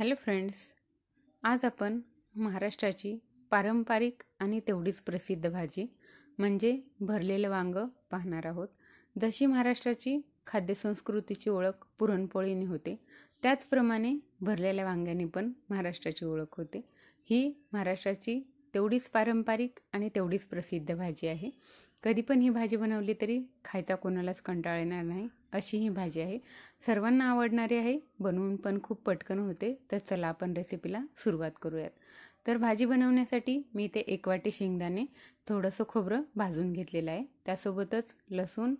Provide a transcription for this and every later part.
Hello friends आज आपण महाराष्ट्राची पारंपरिक आणि तेवढीच प्रसिद्ध भाजी म्हणजे भरलेलं वांगं पाहणार आहोत. जशी महाराष्ट्राची खाद्यसंस्कृतीची ओळख पुरणपोळीने होते त्याचप्रमाणे भरलेल्या वांग्याने पण महाराष्ट्राची ओळख होते. ही महाराष्ट्राची तेवढीच पारंपरिक आणि तेवढीच प्रसिद्ध भाजी आहे. कधी पण ही भाजी बनवली तरी खायचा कोणालाच कंटाळ येणार नाही अशी ही भाजी आहे. सर्वांना आवडणारी आहे बनवून पण खूप पटकन होते तर चला आपण रेसिपीला सुरुवात करूयात. तर भाजी बनवण्यासाठी मी इथे एक वाटी शेंगदाणे थोडंसं खोबरं भाजून घेतलेलं आहे. त्यासोबतच लसूण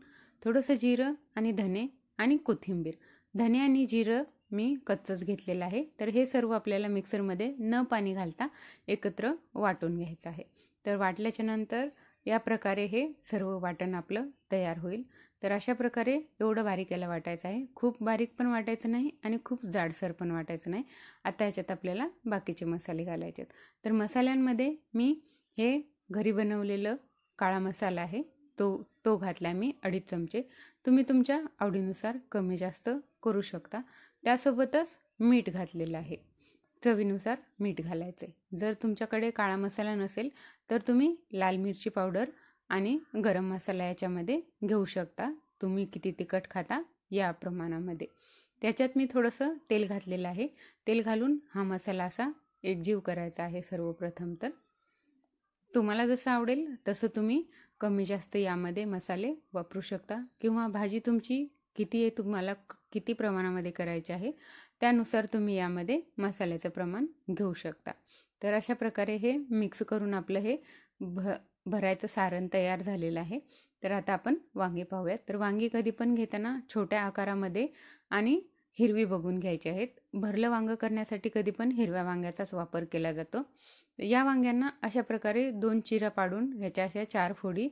थोडंसं जिरं आणि धने आणि कोथिंबीर. धने आणि जिरं मी कच्चंच घेतलेलं आहे. तर हे सर्व आपल्याला मिक्सरमध्ये न पाणी घालता एकत्र वाटून घ्यायचं आहे. तर वाटल्याच्या नंतर या प्रकारे हे सर्व वाटण आपलं तयार होईल. तर अशा प्रकारे एवढं बारीक याला वाटायचं आहे. खूप बारीक पण वाटायचं नाही आणि खूप जाडसर पण वाटायचं नाही. आता ह्याच्यात आपल्याला बाकीचे मसाले घालायचे आहेत तर मसाल्यांमध्ये मी हे घरी बनवलेलं काळा मसाला आहे. तो तो घातला मी अडीच चमचे. तुम्ही तुमच्या आवडीनुसार कमी जास्त करू शकता. त्यासोबतच मीठ घातलेलं आहे. चवीनुसार मीठ घालायचं आहे जर तुमच्याकडे काळा मसाला नसेल तर तुम्ही लाल मिरची पावडर आणि गरम मसाला याच्यामध्ये घेऊ शकता. तुम्ही किती तिखट खाता या प्रमाणामध्ये. त्याच्यात मी थोडंसं तेल घातलेलं आहे. तेल घालून हा मसाला असा एकजीव करायचा आहे सर्वप्रथम तर. तुम्हाला जसं आवडेल तसं तुम्ही कमी जास्त यामध्ये मसाले वापरू शकता? किंवा भाजी तुमची किती आहे तुम्हाला किती प्रमाणामध्ये करायची आहे त्यानुसार तुम्ही यामध्ये मसाल्याचं प्रमाण घेऊ शकता. तर अशा प्रकारे हे मिक्स करून आपलं हे भ भरायचं सारण तयार झालेलं आहे. तर आता आपण वांगे पाहूयात. तर वांगी कधी पण घेताना छोट्या आकारामध्ये आणि हिरवी बघून घ्यायची आहेत. भरलं वांगं करण्यासाठी कधी पण हिरव्या वांग्याचाच वापर केला जातो. या वांग्यांना अशा प्रकारे दोन चिरा पाडून ह्याच्या अशा चार फोडी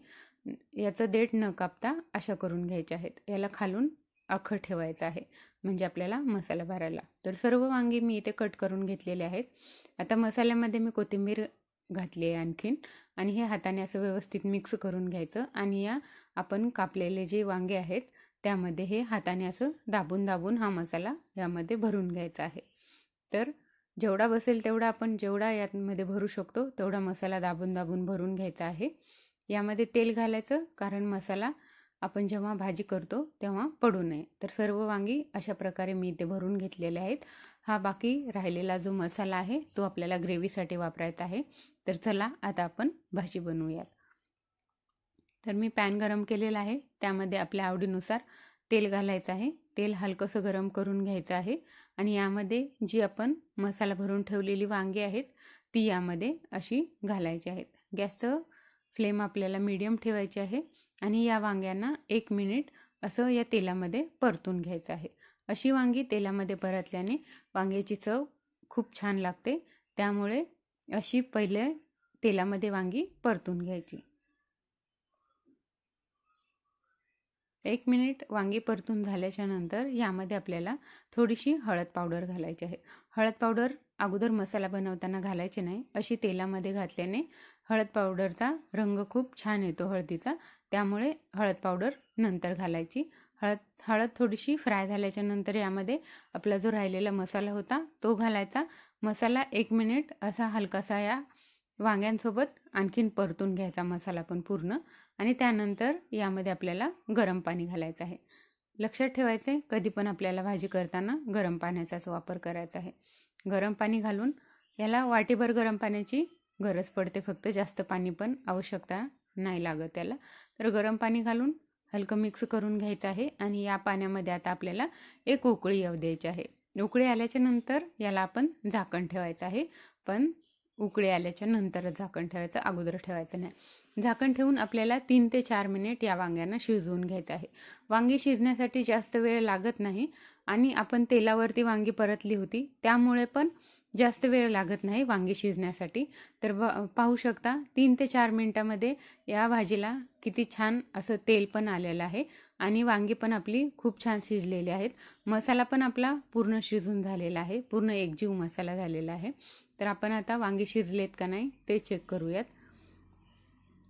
याचं देठ न कापता अशा करून घ्यायच्या आहेत. याला खालून अख्खं ठेवायचं आहे म्हणजे आपल्याला मसाला भरायला. तर सर्व वांगी मी इथे कट करून घेतलेले आहेत. आता मसाल्यामध्ये मी कोथिंबीर घातली आहे आणखीन आणि हे हाताने असं व्यवस्थित मिक्स करून घ्यायचं आणि या आपण कापलेले जे वांगे आहेत त्यामध्ये हे हाताने असं दाबून दाबून हा मसाला यामध्ये भरून घ्यायचा आहे. तर जेवढा बसेल तेवढा आपण जेवढा यामध्ये भरू शकतो तेवढा मसाला दाबून दाबून भरून घ्यायचा आहे. यामध्ये तेल घालायचं कारण मसाला आपण जेव्हा भाजी करतो तेव्हा पडू नये. तर सर्व वांगी अशा प्रकारे मी इथे भरून घेतलेले आहेत. हा बाकी राहिलेला जो मसाला आहे तो आपल्याला ग्रेव्हीसाठी वापरायचा आहे. तर चला आता आपण भाजी बनवूयात. तर मी पॅन गरम केलेला आहे. त्यामध्ये आपल्या आवडीनुसार तेल घालायचं आहे. तेल हलकंसं गरम करून घ्यायचं आहे. आणि यामध्ये जी आपण मसाला भरून ठेवलेली वांगी आहेत ती यामध्ये अशी घालायची आहेत. गॅसचं फ्लेम आपल्याला मीडियम ठेवायची आहे. आणि या वांग्यांना एक मिनिट असं या तेलामध्ये परतून घ्यायचं आहे. अशी वांगी तेलामध्ये परतल्याने वांग्याची चव खूप छान लागते. त्यामुळे अशी पहिले तेलामध्ये वांगी परतून घ्यायची. एक मिनिट वांगी परतून झाल्याच्यानंतर यामध्ये आपल्याला थोडीशी हळद पावडर घालायची आहे. हळद पावडर अगोदर मसाला बनवताना घालायची नाही. अशी तेलामध्ये घातल्याने हळद पावडरचा रंग खूप छान येतो हळदीचा. त्यामुळे हळद पावडर नंतर घालायची. हळद हळद थोडीशी फ्राय झाल्याच्यानंतर यामध्ये आपला जो राहिलेला मसाला होता तो घालायचा. मसाला एक मिनिट असा हलकासा या वांग्यांसोबत आणखीन परतून घ्यायचा मसाला पण पूर्ण आणि त्यानंतर यामध्ये आपल्याला गरम पाणी घालायचं आहे. लक्षात ठेवायचं आहे कधी पण आपल्याला भाजी करताना गरम पाण्याचाच वापर करायचा आहे. गरम पाणी घालून याला वाटीभर गरम पाण्याची गरज पडते फक्त जास्त पाणी पण आवश्यकता नाही लागत त्याला. तर गरम पाणी घालून हलकं मिक्स करून घ्यायचं आहे आणि या पाण्यामध्ये आता आपल्याला एक उकळी येऊ द्यायची आहे. उकळी आल्याच्यानंतर याला आपण झाकण ठेवायचं आहे. पण उकळी आल्याच्या नंतरच झाकण ठेवायचं. अगोदर ठेवायचं नाही. झाकण ठेवून आपल्याला तीन ते चार मिनिट या वांग्यांना शिजवून घ्यायचं आहे. वांगी शिजण्यासाठी जास्त वेळ लागत नाही आणि आपण तेलावरती वांगी परतली होती त्यामुळे पण जास्त वेळ लागत नाही वांगी शिजण्यासाठी. तर ब पाहू शकता तीन ते चार मिनटामध्ये या भाजीला किती छान असं तेल पण आलेलं आहे आणि वांगी पण आपली खूप छान शिजलेली आहेत. मसाला पण आपला पूर्ण शिजून झालेला आहे. पूर्ण एकजीव मसाला झालेला आहे. तर आपण आता वांगे शिजलेत का नाही ते चेक करूयात.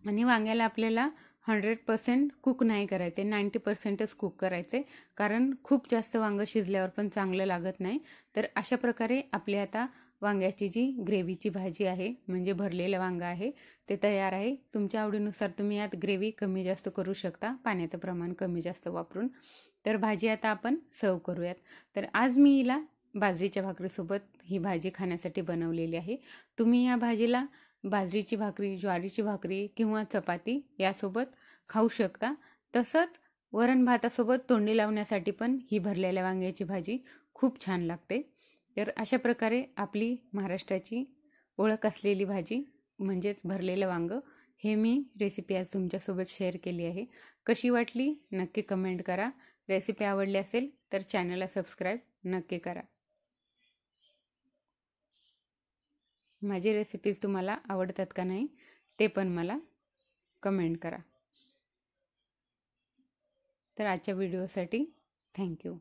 आणि वांग्याला आपल्याला हंड्रेड पर्सेंट कुक नाही करायचे नाईंटी पर्सेंटच कुक करायचे कारण खूप जास्त वांगं शिजल्यावर पण चांगलं लागत नाही. तर अशा प्रकारे आपली आता वांग्याची जी ग्रेव्हीची भाजी आहे म्हणजे भरलेलं वांगं आहे ते तयार आहे. तुमच्या आवडीनुसार तुम्ही यात ग्रेव्ही कमी जास्त करू शकता पाण्याचं प्रमाण कमी जास्त वापरून. तर भाजी आता आपण सर्व करूयात. तर आज मी हिला बाजरीच्या भाकरीसोबत ही भाजी खाण्यासाठी बनवलेली आहे. तुम्ही या भाजीला बाजरीची भाकरी ज्वारीची भाकरी किंवा चपाती यासोबत खाऊ शकता. तसंच वरण भातासोबत तोंडी लावण्यासाठी पण ही भरलेल्या वांग्याची भाजी खूप छान लागते. तर अशा प्रकारे आपली महाराष्ट्राची ओळख असलेली भाजी म्हणजेच भरलेलं वांगं हे मी रेसिपी आज तुमच्यासोबत शेअर केली आहे. कशी वाटली? नक्की कमेंट करा. रेसिपी आवडली असेल तर चॅनलला सबस्क्राईब नक्की करा. माझी रेसिपीज तुम्हाला आवडतात का नाही ते पण मला कमेंट करा. तर आजच्या व्हिडिओसाठी थँक्यू